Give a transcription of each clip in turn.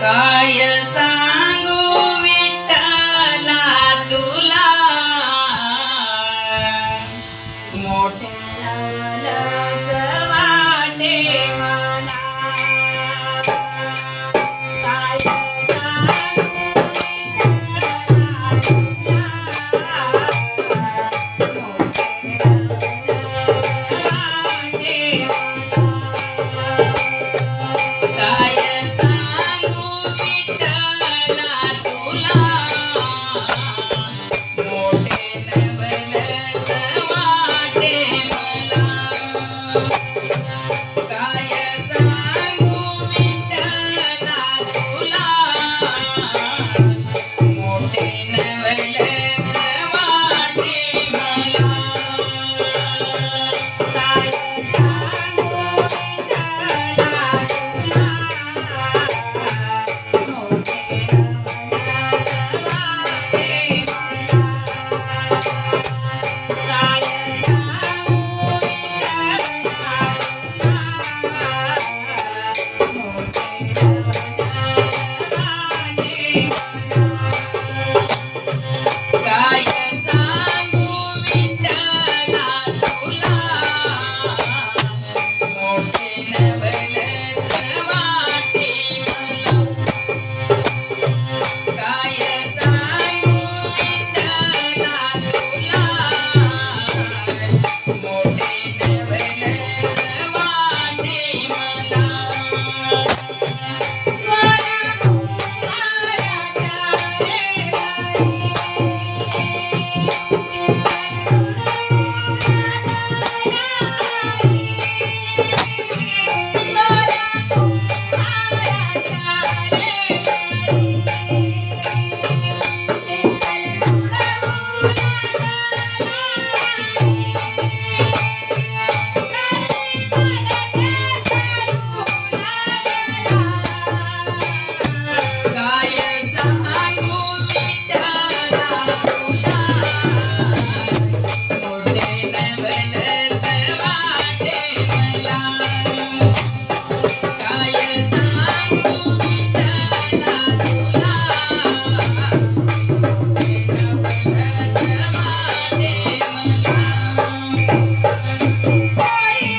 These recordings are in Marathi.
काय सांगू विठ्ठला तुला? मोठ्या Amen. Yeah.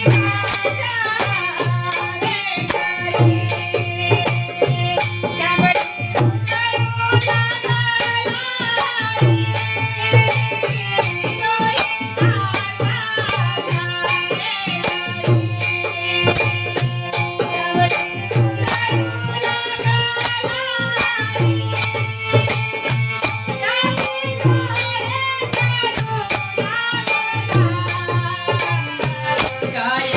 Thank you. はい。